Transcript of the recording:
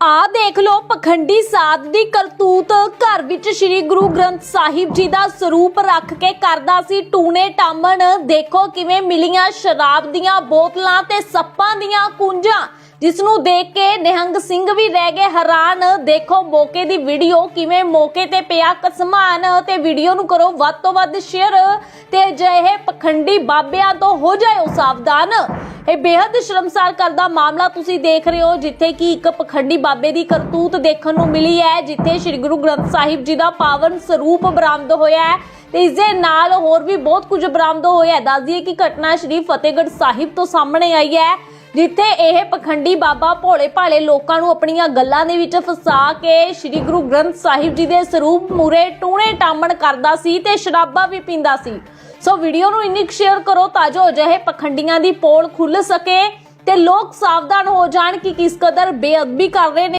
ਆ ਦੇਖ ਲੋ ਪਖੰਡੀ ਸਾਧ ਦੀ ਕਰਤੂਤ ਘਰ ਵਿੱਚ ਸ੍ਰੀ ਗੁਰੂ ਗ੍ਰੰਥ ਸਾਹਿਬ ਜੀ ਦਾ ਸਰੂਪ ਰੱਖ ਕੇ ਕਰਦਾ ਸੀ ਟੂਨੇ ਟਾਮਣ। ਦੇਖੋ ਕਿਵੇਂ ਮਿਲੀਆਂ ਸ਼ਰਾਬ ਦੀਆਂ ਬੋਤਲਾਂ ਤੇ ਸੱਪਾਂ ਦੀਆਂ ਕੁੰਜਾਂ ਜਿਸ ਨੂੰ ਦੇਖ ਕੇ ਨਿਹੰਗ ਸਿੰਘ ਵੀ ਰਹਿ ਗਏ ਹੈਰਾਨ। ਦੇਖੋ ਮੌਕੇ ਦੀ ਵੀਡੀਓ ਕਿਵੇਂ ਮੌਕੇ ਤੇ ਪਿਆ ਕਸਮਾਨ ਤੇ ਵੀਡੀਓ ਨੂੰ ਕਰੋ ਵੱਧ ਤੋਂ ਵੱਧ ਸ਼ੇਅਰ ਤੇ ਅਜਿਹੇ ਪਖੰਡੀ ਬਾਬਿਆਂ ਤੋਂ ਹੋ ਜਾਇਓ ਸਾਵਧਾਨ। ਇਹ ਬੇहद ਸ਼ਰਮਸਾਰ ਕਰਦਾ ਮਾਮਲਾ ਤੁਸੀਂ ਦੇਖ ਰਹੇ ਹੋ, ਜਿੱਥੇ ਕਿ ਇੱਕ ਪਖੰਡੀ ਬਾਬੇ ਦੀ ਕਰਤੂਤ ਦੇਖਣ ਨੂੰ ਮਿਲੀ ਹੈ, ਜਿੱਥੇ ਸ੍ਰੀ ਗੁਰੂ ਗ੍ਰੰਥ ਸਾਹਿਬ ਜੀ ਦਾ ਪਾਵਨ ਸਰੂਪ ਬਰਾਮਦ ਹੋਇਆ ਹੈ ਤੇ ਇਸ ਦੇ ਨਾਲ ਹੋਰ ਵੀ ਬਹੁਤ ਕੁਝ ਬਰਾਮਦ ਹੋਇਆ ਹੈ। ਦੱਸ ਦਈਏ ਕਿ ਘਟਨਾ ਸ਼੍ਰੀ ਫਤਿਹਗੜ੍ਹ ਸਾਹਿਬ ਤੋਂ ਸਾਹਮਣੇ ਆਈ ਹੈ, ਜਿੱਥੇ ਇਹ ਪਖੰਡੀ ਬਾਬਾ ਭੋਲੇ ਭਾਲੇ ਲੋਕਾਂ ਨੂੰ ਆਪਣੀਆਂ ਗੱਲਾਂ ਦੇ ਵਿੱਚ ਫਸਾ ਕੇ ਸ੍ਰੀ ਗੁਰੂ ਗ੍ਰੰਥ ਸਾਹਿਬ ਜੀ ਦੇ ਸਰੂਪ ਮੂਰੇ ਟੂਣੇ ਟਾਮਣ ਕਰਦਾ ਸੀ ਤੇ ਸ਼ਰਾਬਾਂ ਵੀ ਪੀਂਦਾ ਸੀ। ਸੋ ਵੀਡੀਓ ਨੂੰ ਇੰਨੀ ਸ਼ੇਅਰ ਕਰੋ ਤਾਂ ਜੋ ਅਜਿਹੇ ਪਖੰਡੀਆਂ ਦੀ ਪੋਲ ਖੁੱਲ ਸਕੇ ਤੇ ਲੋਕ ਸਾਵਧਾਨ ਹੋ ਜਾਣ ਕਿ ਕਿਸ ਕਦਰ ਬੇਅਦਬੀ ਕਰ ਰਹੇ ਨੇ।